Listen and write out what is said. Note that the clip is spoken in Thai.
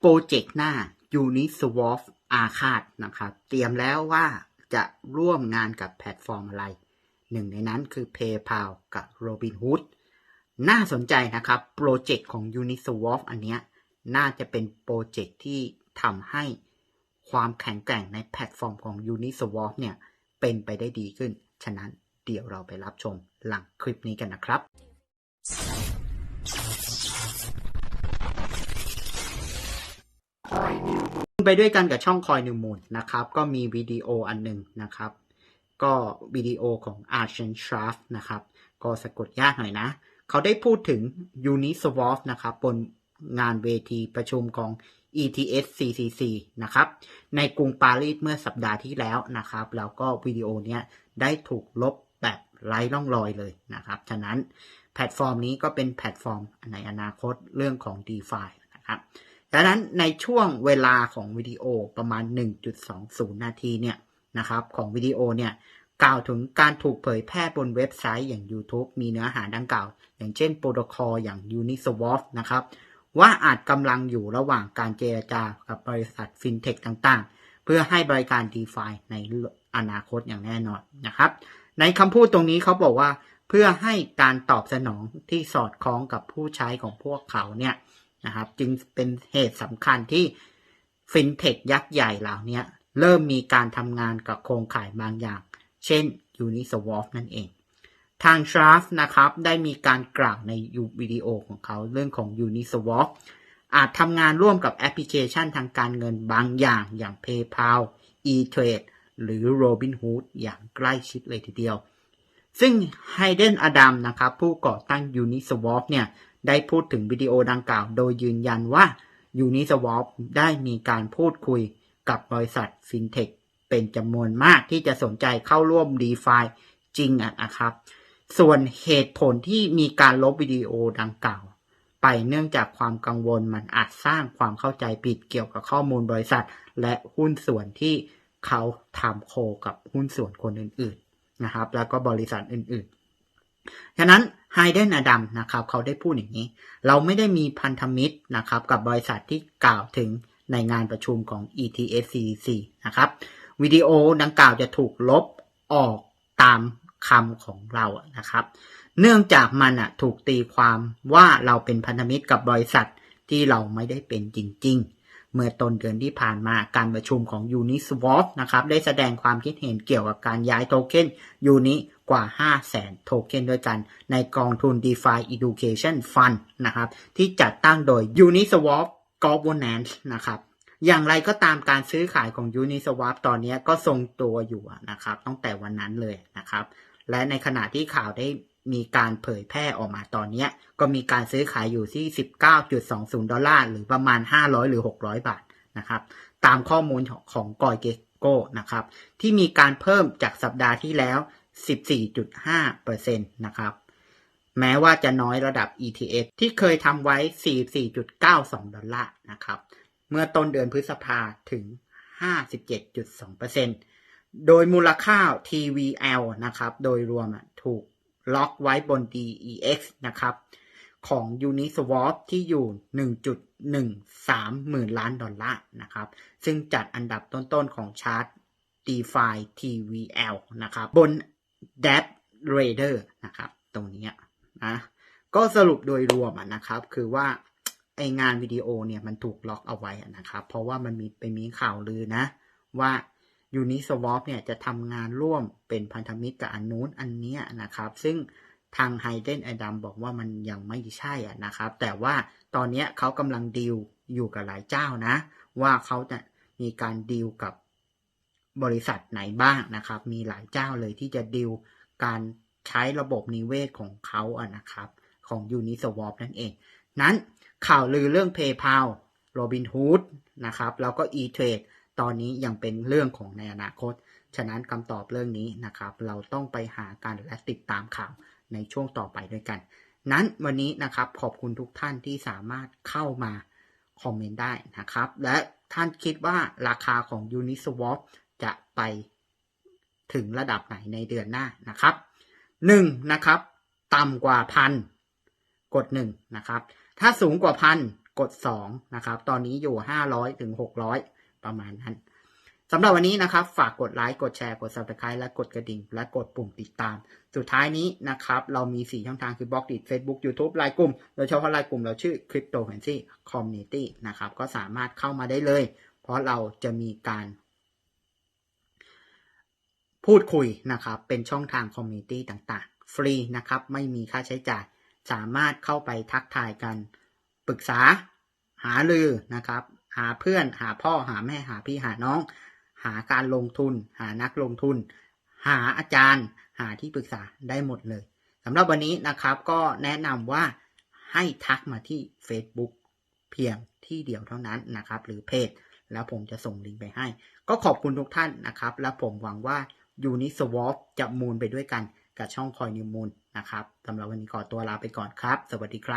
โปรเจกต์หน้า Uniswap อาคาดนะครับ เตรียมแล้วว่าจะร่วมงานกับแพลตฟอร์มอะไร หนึ่งในนั้นคือ PayPal กับ Robinhood น่าสนใจนะครับ โปรเจกต์ของ Uniswap อันเนี้ยน่าจะเป็นโปรเจกต์ที่ทำให้ความแข็งแกร่งในแพลตฟอร์มของ Uniswap เนี่ย เป็นไปได้ดีขึ้น ฉะนั้นเดี๋ยวเราไปรับชมหลังคลิปนี้กันนะครับ ไปด้วยกันกับช่องคอยนิวมูลนะครับ ก็มีวิดีโออันหนึ่งนะครับ ก็วิดีโอของ a r c h e n s h r a f นะครับ ก็สะกดยากหน่อยนะ เขาได้พูดถึง Uniswap นะครับ บนงานเวทีประชุมของ ETS CCC นะครับ ในกรุงปารีสเมื่อสัปดาห์ที่แล้วนะครับ แล้วก็วิดีโอเนี้ยได้ถูกลบแบบไร้ร่องรอยเลยนะครับ ฉะนั้นแพลตฟอร์มนี้ก็เป็นแพลตฟอร์มในอนาคตเรื่องของ DeFi นะครับ ดังนั้นในช่วงเวลาของวิดีโอประมาณ 1.20 นาทีเนี่ยนะครับของวิดีโอเนี่ยกล่าวถึงการถูกเผยแพร่บนเว็บไซต์อย่าง YouTube มีเนื้อหาดังกล่าว อย่างเช่นโปรโตคอลอย่าง Uniswap นะครับ ว่าอาจกำลังอยู่ระหว่างการเจรจากับบริษัทฟินเทคต่างๆ เพื่อให้บริการ DeFi ในอนาคตอย่างแน่นอนนะครับ ในคำพูดตรงนี้เขาบอกว่า เพื่อให้การตอบสนองที่สอดคล้องกับผู้ใช้ของพวกเขาเนี่ย นะครับ จึงเป็นเหตุสำคัญที่ฟินเทคยักษ์ใหญ่เหล่านี้เริ่มมีการทำงานกับโครงข่ายบางอย่าง เช่น Uniswap นั่นเอง ทางชราฟนะครับได้มีการกล่าวในยูวิดีโอของเขาเรื่องของ Uniswap อาจทำงานร่วมกับแอปพลิเคชันทางการเงินบางอย่างอย่าง PayPal, eTrade หรือ Robinhood อย่างใกล้ชิดเลยทีเดียว ซึ่งไฮเดนอดัมนะครับผู้ก่อตั้ง Uniswap เนี่ย ได้พูดถึงวิดีโอดังกล่าว โดยยืนยันว่า Uniswap ได้มีการพูดคุยกับบริษัทฟินเทคเป็นจำนวนมากที่จะสนใจเข้าร่วม DeFi จริงนะครับ ส่วนเหตุผลที่มีการลบวิดีโอดังกล่าว ไปเนื่องจากความกังวลมันอาจสร้างความเข้าใจผิดเกี่ยวกับข้อมูลบริษัท และหุ้นส่วนที่เขาทำโคกับหุ้นส่วนคนอื่น ๆ นะครับ แล้วก็บริษัทอื่น ๆ ฉะนั้นไฮเดนอดัมนะครับเขาได้พูดอย่างนี้ เราไม่ได้มีพันธมิตรนะครับกับบริษัทที่กล่าวถึงในงานประชุมของ ETSCC นะครับวิดีโอดังกล่าวจะถูกลบออกตามคำของเรานะครับ เนื่องจากมันอะถูกตีความว่าเราเป็นพันธมิตรกับบริษัทที่เราไม่ได้เป็นจริง ๆ เมื่อต้นเดือนที่ผ่านมาการประชุมของ Uniswap นะครับได้แสดงความคิดเห็นเกี่ยวกับการย้ายโทเค็น Uni กว่า 5 0 0แสนโทเค็นด้วยกันในกองทุน DeFi Education Fund นะครับที่จัดตั้งโดย Uniswap Governance นะครับอย่างไรก็ตามการซื้อขายของ Uniswap ตอนนี้ก็ทรงตัวอยู่นะครับตั้งแต่วันนั้นเลยนะครับและในขณะที่ข่าวได้ มีการเผยแพร่ออกมาตอนนี้ก็มีการซื้อขายอยู่ที่ 19.20 ดอลลาร์ หรือประมาณ 500 หรือ 600 บาทนะครับ ตามข้อมูลของกอยเกโก้นะครับ ที่มีการเพิ่มจากสัปดาห์ที่แล้ว 14.5%นะครับ แม้ว่าจะน้อยระดับ ETF ที่เคยทำไว้ 44.92 ดอลลาร์นะครับ เมื่อต้นเดือนพฤษภาถึง 57.2%โดยมูลค่า TVL นะครับ โดยรวมถูก ล็อกไว้บน DEX นะครับ ของ Uniswap ที่อยู่ 1.13 หมื่นล้านดอลลาร์นะครับ ซึ่งจัดอันดับต้นๆของชาร์ต DeFi TVL นะครับ บน d a p Radar นะครับ ตรงนี้นะก็สรุปโดยรวมนะครับ คือว่าไองานวิดีโอเนี่ยมันถูกล็อกเอาไว้นะครับ เพราะว่ามันมีไปมีข่าวลือนะ ว่า Uniswap เนี่ยจะทำงานร่วมเป็นพันธมิตรกับอันนู้นอันนี้นะครับ ซึ่งทางไฮเดนไอดัมบอกว่ามันยังไม่ใช่อะนะครับ แต่ว่าตอนนี้เขากำลังดีลอยู่กับหลายเจ้านะ ว่าเขาจะมีการดีลกับบริษัทไหนบ้างนะครับ มีหลายเจ้าเลยที่จะดีลการใช้ระบบนิเวศของเขาอะนะครับของ Uniswap นั่นเอง นั้นข่าวลือเรื่อง PayPal Robinhood นะครับแล้วก็ eTrade ตอนนี้ยังเป็นเรื่องของในอนาคต ฉะนั้นคำตอบเรื่องนี้นะครับ เราต้องไปหาการและติดตามข่าวในช่วงต่อไปด้วยกัน นั้นวันนี้นะครับขอบคุณทุกท่านที่สามารถเข้ามาคอมเมนต์ได้นะครับ และท่านคิดว่าราคาของ Uniswap จะไปถึงระดับไหนในเดือนหน้านะครับหนึ่งนะครับต่ำกว่าพันกดหนึ่งนะครับ ถ้าสูงกว่าพันกด 2 นะครับ ตอนนี้อยู่ 500ถึง600 ประมาณนั้นสำหรับวันนี้นะครับ ฝากกดไลค์ กดแชร์ กด subscribe และกดกระดิ่ง และกดปุ่มติดตาม สุดท้ายนี้นะครับ เรามี 4 ช่องทางคือบล็อกดิ Facebook YouTube ไลน์กลุ่ม โดยเฉพาะไลน์กลุ่มเราชื่อ Cryptocurrency Community นะครับ ก็สามารถเข้ามาได้เลย เพราะเราจะมีการ พูดคุยนะครับ เป็นช่องทางคอมมูนิตี้ต่างๆ ฟรีนะครับ ไม่มีค่าใช้จ่าย สามารถเข้าไปทักทายกัน ปรึกษา หาลือนะครับ หาเพื่อน หาพ่อหาแม่หาพี่หาน้อง หาการลงทุน หานักลงทุน หาอาจารย์ หาที่ปรึกษาได้หมดเลยสำหรับวันนี้นะครับก็แนะนำว่าให้ทักมาที่ Facebook เพียงที่เดียวเท่านั้นนะครับ หรือเพจ แล้วผมจะส่งลิงก์ไปให้ ก็ขอบคุณทุกท่านนะครับ และผมหวังว่า Uniswap จะมูลไปด้วยกันกับช่องคอยนิวมูลนะครับสำหรับวันนี้ขอตัวลาไปก่อนครับ สวัสดีครับ